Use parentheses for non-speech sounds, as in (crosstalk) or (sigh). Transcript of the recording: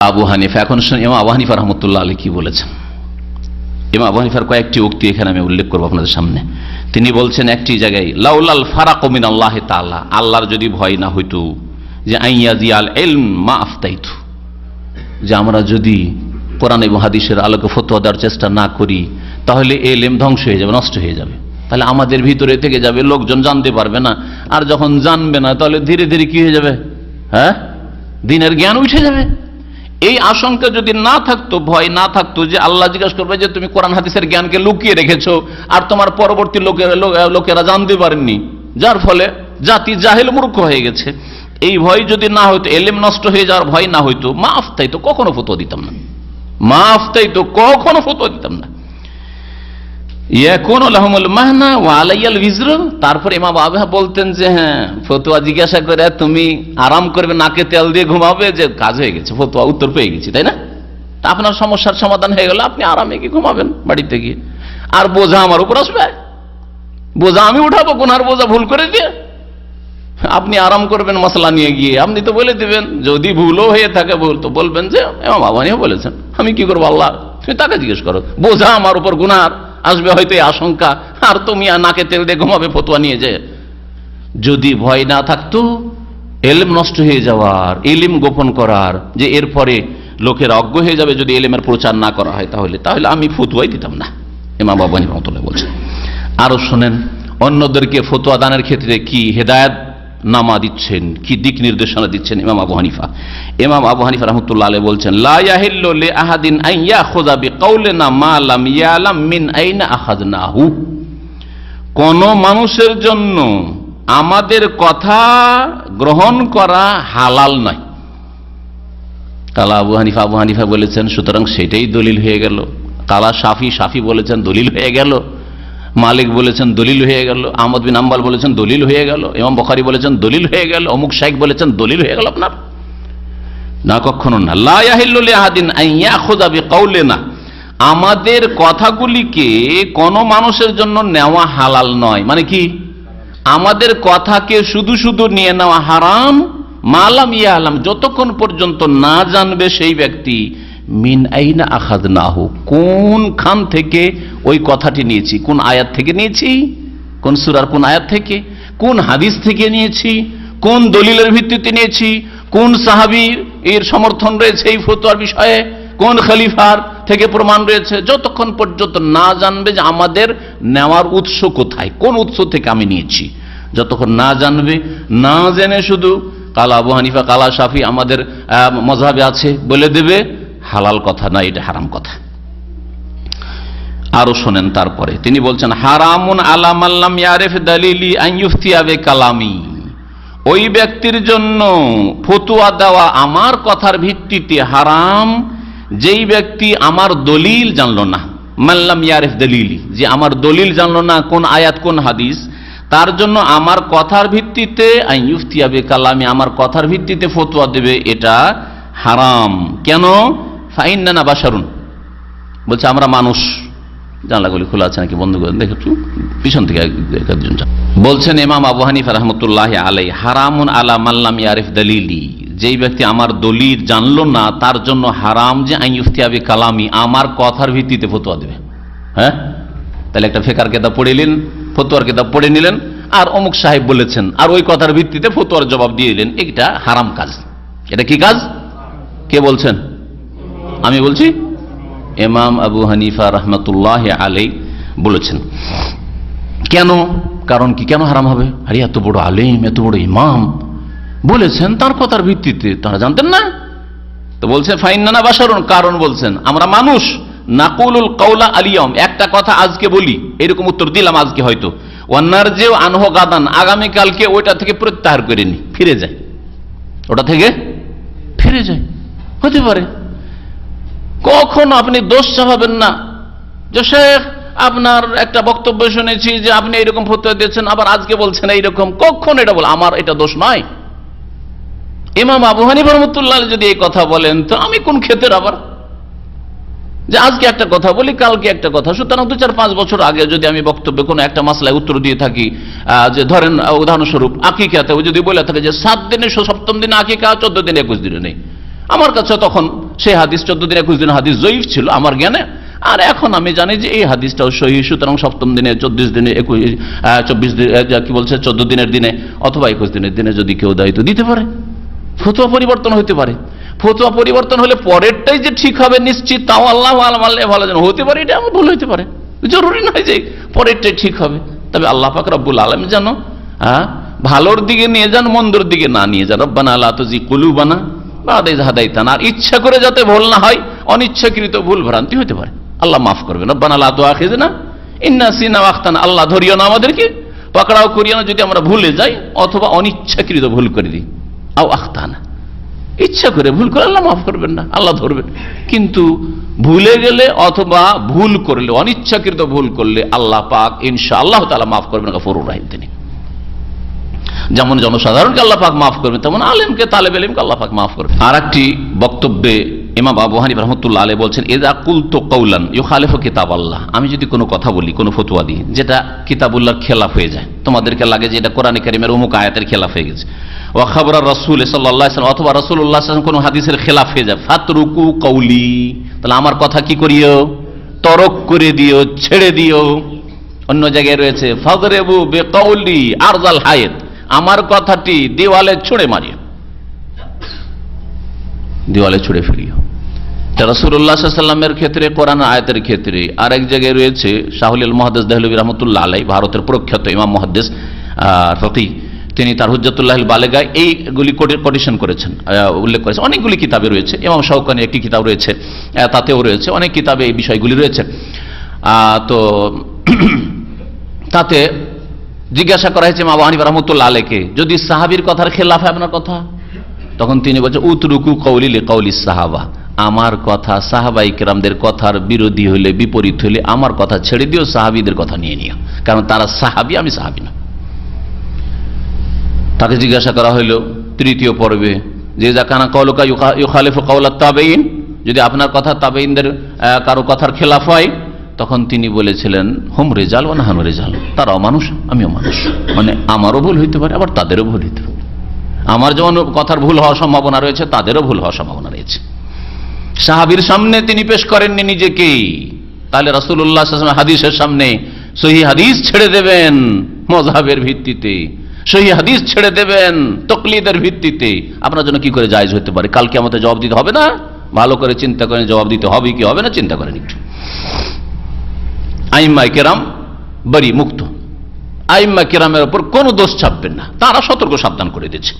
Abu Hanifa, এখন শুনুন, ইমাম আবু হানিফা রহমতুল্লাহ আলী কি বলেছেন? ইমাম আবু হানিফার কয়েকটি উক্তি এখানে আমি উল্লেখ করব আপনাদের সামনে। তিনি বলছেন একটি জায়গায়, লাউলাল ফারাকমিন আল্লাহ তাআলা, আল্লাহর যদি ভয় না হইতো, যে আইয়াজি আল এলম মা আফতাইতু, যে আমরা যদি কোরআন এবং হাদিসের আলোকে ফতোয়া দেওয়ার চেষ্টা না করি, তাহলে এলেম ধ্বংস হয়ে যাবে, নষ্ট হয়ে যাবে। তাহলে আমাদের ভিতরে থেকে যাবে, লোকজন জানতে পারবে না, আর যখন জানবে না, তাহলে ধীরে ধীরে কি হয়ে যাবে? হ্যাঁ? দিনের জ্ঞান উঠে যাবে। এই আশঙ্কা যদি না থাকতো, ভয় না থাকতো যে আল্লাহ জিজ্ঞাসা করবে যে তুমি কোরআন হাদিসের জ্ঞানকে লুকিয়ে রেখেছো আর তোমার পরবর্তী লোকেরা লোকেরা জানতে পারেননি। যার ফলে জাতি জাহেল মূর্খ হয়ে গেছে। এই ভয় যদি না হইতো, এলেম নষ্ট হয়ে যাওয়ার ভয় না হইতো মা আফতাই তো কখনো ফতো দিতাম না। মা আফতাই তো কখনো ফতো দিতাম না। তারপর ইমাম আবহা বলতেন যে হ্যাঁ ফতুয়া জিজ্ঞাসা করে, তুমি আরাম করবে, নাকে তেল দিয়ে ঘুমাবে, যে কাজ হয়ে গেছে, ফতুয়া উত্তর পেয়ে গেছি, তাই না? আপনার সমস্যার সমাধান হয়ে গেল, আপনি আরামে গিয়ে ঘুমাবেন বাড়িতে গিয়ে। আর বোঝা আমার উপর আসবে? বোঝা আমি উঠাবো কোনার বোঝা ভুল করে দিয়ে? আপনি আরাম করবেন, মশলা নিয়ে গিয়ে। আপনি তো বলে দিবেন, যদি ভুলও হয়ে থাকে, ভুল তো বলবেন যে এমা বাবানিও বলেছেন। আমি কি করব আল্লাহ? তুমি তাকে জিজ্ঞেস করো। বোঝা আমার উপর গুনার। আসবে হয়তো এই আশঙ্কা। আর তুমি আর নাকে তেল দিয়ে ঘুমাবে, ফতুয়া নিয়ে যে। যদি ভয় না থাকতো, এলেম নষ্ট হয়ে যাওয়ার, এলিম গোপন করার, যে এরপরে লোকের অজ্ঞ হয়ে যাবে যদি এলেমের প্রচার না করা হয় তাহলে তাহলে আমি ফতুয়াই দিতাম না এমা রহমতুল্লাহ বলছেন। আরও শোনেন, অন্যদেরকে ফতুয়া দানের ক্ষেত্রে কি হেদায়ত নামা দিচ্ছেন, কি দিক নির্দেশনা দিচ্ছেন ইমাম আবু হানিফা। ইমাম আবু হানিফা রহমতুল্লাহ আলাইহি বলছেন, লা ইয়াহিল্লু লি আহাদিন লাম ইয়ালাম আইনা আখাযনাহু। কোন মানুষের জন্য আমাদের কথা গ্রহণ করা হালাল নয়। কালা আবু হানিফা আবু হানিফা বলেছেন, সুতরাং সেটাই দলিল হয়ে গেল। কালা সাফি সাফি বলেছেন, দলিল হয়ে গেল। মালিক বলেছেন দলিল হয়ে গেল, আহমদ বিন আম্বাল বলেছেন দলিল হয়ে গেল, ইমাম বখারি বলেছেন দলিল হয়ে গেল, অমুক শাইক বলেছেন দলিল হয়ে গেল আপনার। না, কখনো না। বিকাউলে না আমাদের কথাগুলিকে কোন মানুষের জন্য নেওয়া হালাল নয়। মানে কি? আমাদের কথাকে শুধু শুধু নিয়ে নেওয়া হারাম। মালাম ইয়া আলাম যতক্ষণ পর্যন্ত না জানবে সেই ব্যক্তি মিন আইনা আখাদ নাহু কোন খান থেকে ওই কথাটি নিয়েছি? কোন আয়াত থেকে নিয়েছি? কোন সুরার কোন আয়াত থেকে? কোন হাদিস থেকে নিয়েছি? কোন দলিলের ভিত্তিতে নিয়েছি? কোন সাহাবীর এর সমর্থন রয়েছে এই ফতোয়ার বিষয়ে? কোন খলিফার থেকে প্রমাণ রয়েছে? যতক্ষণ পর্যন্ত না জানবে যে আমাদের নেওয়ার উৎস কোথায়, কোন উৎস থেকে আমি নিয়েছি। যতক্ষণ না জানবে, না জেনে শুধু কালা আবু হানিফা, কালা শাফি আমাদের মজাবে আছে বলে দেবে। হালাল কথা না, এটা হারাম কথা। আরও শোনেন তারপরে, তিনি বলছেন, হারামুন আলাম আল্লাম ইয়ারেফ দালিলি আইয়ুফতিয়াবে কালামি ওই ব্যক্তির জন্য ফতুয়া দেওয়া আমার কথার ভিত্তিতে হারাম, যেই ব্যক্তি আমার দলিল জানল না। মাল্লাম ইয়ারেফ দলিলি, যে আমার দলিল জানল না, কোন আয়াত, কোন হাদিস, তার জন্য আমার কথার ভিত্তিতে আইয়ুফতিয়াবে কালামি আমার কথার ভিত্তিতে ফতুয়া দেবে, এটা হারাম। কেন? ফাইন না বাসারুন বলছে, আমরা মানুষ। জানলাগুলি খোলা আছে নাকি? বন্ধ করে দেখে একটু, পিছন থেকে একজন বলছেন ইমাম আবু হানিফা রহমতুল্লাহ আলাই হারামুন আলা মাল্লাম ইয়ারিফ দলিলি। যেই ব্যক্তি আমার দলিল জানলো না, তার জন্য হারাম যে আইয়ুফতিয়াবি কালামি, আমার কথার ভিত্তিতে ফতোয়া দেবে। হ্যাঁ? তাহলে একটা ফেকার কেতাব পড়ে নিলেন, ফতোয়ার কেতাব পড়ে নিলেন, আর অমুক সাহেব বলেছেন, আর ওই কথার ভিত্তিতে ফতোয়ার জবাব দিয়ে দিলেন এটা হারাম কাজ। এটা কি কাজ? কে বলছেন? আমি বলছি এমাম আবু হানিফা রহমতুল্লাহ আলাই বলেছেন। কেন? কারণ কি কেন হারাম হবে? আরে, এত বড় আলেম, এত বড় ইমাম। বলেছেন তার কথার ভিত্তিতে। তারা জানতেন না? তো বলছে ফাইন না বাসারুন কারণ বলছেন, আমরা মানুষ। নাকুলুল কৌলা আলিয়ম একটা কথা আজকে বলি, এরকম উত্তর দিলাম আজকে হয়তো। অন্যার যে আনহ গাদান, আগামীকালকে ওইটা থেকে প্রত্যাহার করে নি, ফিরে যায়। ওটা থেকে ফিরে যায়। হতে পারে। কখনো আপনি দোষ চাপাবেন না। যে শেখ, আপনার একটা বক্তব্য শুনেছি যে আপনি এরকম ফতোয়া দিয়েছেন, আবার আজকে বলছেন এইরকম। কখন এটা বল আমার এটা দোষ নয় ইমাম আবু হানিফ রহমতুল্লাহ যদি এই কথা বলেন, তো আমি কোন ক্ষেতের আবার? যে আজকে একটা কথা বলি, কালকে একটা কথা। সুতরাং দু চার পাঁচ বছর আগে যদি আমি বক্তব্যে কোনো একটা মাসলায় উত্তর দিয়ে থাকি যে ধরেন উদাহরণস্বরূপ আকিকাতে যদি বলে থাকে যে সাত দিনে সপ্তম দিনে আকিকা, চোদ্দ দিনে একুশ দিনে নেই। আমার কাছে তখন সেই হাদিস চোদ্দ দিন একুশ দিন হাদিস জয়ীফ ছিল আমার জ্ঞানে। আর এখন আমি জানি যে এই হাদিসটাও সহি, সুতরাং সপ্তম দিনে, চব্বিশ দিনে, একুশ চব্বিশ দিন কি বলছে, চোদ্দ দিনের দিনে অথবা একুশ দিনের দিনে যদি কেউ দায়িত্ব দিতে পারে। ফতুয়া পরিবর্তন হতে পারে। ফতুয়া পরিবর্তন হলে পরেরটাই যে ঠিক হবে নিশ্চিত, তাও আল্লাহ আল্লাহ ভালো জানো হতে পারে, এটা আমার ভুল হতে পারে। জরুরি নয় যে পরেরটাই ঠিক হবে। তবে আল্লাহ পাক রব্বুল আলম জানো হ্যাঁ ভালোর দিকে নিয়ে যান, মন্দর দিকে না নিয়ে যান। রব্বানা আল্লাহ তো জি কুলু বানা আর ইচ্ছা করে যাতে ভুল না হয়, অনিচ্ছাকৃত ভুল ভ্রান্তি হতে পারে। আল্লাহ মাফ করবেন। আখতান। আল্লাহ ধরিও না আমাদেরকে, পাকড়াও করিও না যদি আমরা ভুলে যাই, অথবা অনিচ্ছাকৃত ভুল করে দিই। আও আখতানা। ইচ্ছা করে ভুল করে আল্লাহ মাফ করবেন না, আল্লাহ ধরবেন। কিন্তু ভুলে গেলে অথবা ভুল করলে, অনিচ্ছাকৃত ভুল করলে আল্লাহ পাক ইনশা আল্লাহ তালা মাফ করবেন, গফরুর রাহিম তিনি। যেমন জনসাধারণকে আল্লাহ পাক মাফ করবেন তেমন আলেমকে, তালেব আলিমকে আল্লাহ পাক মাফ করবেন আর একটি বক্তব্যে ইমাম আবু হানিফ রহমতুল্লাহ আলী বলছেন এদা কুল তো কৌলান ইউ খালেফ কিতাব আল্লাহ আমি যদি কোনো কথা বলি, কোনো ফতুয়া দিই, যেটা কিতাবুল্লাহর খেলাফ হয়ে যায়, তোমাদেরকে লাগে যে এটা কোরআন কারিমের অমুক আয়াতের খেলাফ হয়ে গেছে। ও খবর রসুল সাল্লাহ অথবা রসুল্লাহ কোনো হাদিসের খেলাফ হয়ে যায়, ফাতরুকু কৌলি তাহলে আমার কথা কি করিও? তরক করে দিও, ছেড়ে দিও। অন্য জায়গায় রয়েছে, ফদরেবু বে কৌলি আরজাল হায়েত। আমার কথাটি দেওয়ালে ছুঁড়ে মারিও। দেওয়ালে ছুঁড়ে ফিরিও রসুল্লাহামের ক্ষেত্রে, কোরআন আয়াতের ক্ষেত্রে আরেক জায়গায় রয়েছে শাহুল মহাদেস দেহলবী রহমতুল্লাহ আলাই ভারতের প্রখ্যাত ইমাম মহাদেস ফকি। তিনি তার হুজ্জাতুল্লাহ বালেগায় এইগুলি কোটেশন করেছেন উল্লেখ করেছেন। অনেকগুলি কিতাবে রয়েছে। ইমাম শাহকানি একটি কিতাব রয়েছে তাতেও রয়েছে। অনেক কিতাবে এই বিষয়গুলি রয়েছে। তো (clears throat) তাতে জিজ্ঞাসা করা হয়েছে মা বাহানি রহমতুল্লাহ আলেকে যদি সাহাবির কথার খেলাফ হয় আপনার কথা? তখন তিনি বলছেন উতরুকু কৌলিলে কৌলি সাহাবা, আমার কথা সাহাবাই কেরামদের কথার বিরোধী হলে বিপরীত হলে আমার কথা ছেড়ে দিও, সাহাবিদের কথা নিয়ে নিও। কারণ তারা সাহাবি, আমি সাহাবি না। তাকে জিজ্ঞাসা করা হইল, তৃতীয় পর্বে, যে যা কানা কৌলকা ইউখালিফ কৌলা তাবেইন যদি আপনার কথা তাবেইনদের কারও কথার খেলাফ হয় তখন তিনি বলেছিলেন, হোম, রেজাল ও নাহানো রেজাল। তারাও মানুষ, আমিও মানুষ। মানে আমারও ভুল হইতে পারে, আবার তাদেরও ভুল হইতে পারে। আমার যেমন কথার ভুল হওয়ার সম্ভাবনা রয়েছে, তাদেরও ভুল হওয়ার সম্ভাবনা রয়েছে। সাহাবির সামনে তিনি পেশ করেননি নিজেকেই। তাহলে রাসুল্লাহ হাদিসের সামনে সহি হাদিস ছেড়ে দেবেন মজাবের ভিত্তিতে। সহি হাদিস ছেড়ে দেবেন তকলিদের ভিত্তিতে। আপনার জন্য কি করে জায়জ হতে পারে? কালকে আমাদের জবাব দিতে হবে না? ভালো করে চিন্তা করেন, জবাব দিতে হবে কি? হবে না? চিন্তা করেন একটু। আইম্মা কেরাম বাড়ি মুক্ত। আইম্মা কেরামের ওপর কোনো দোষ ছাপবেন না। তারা সতর্ক সাবধান করে দিচ্ছে।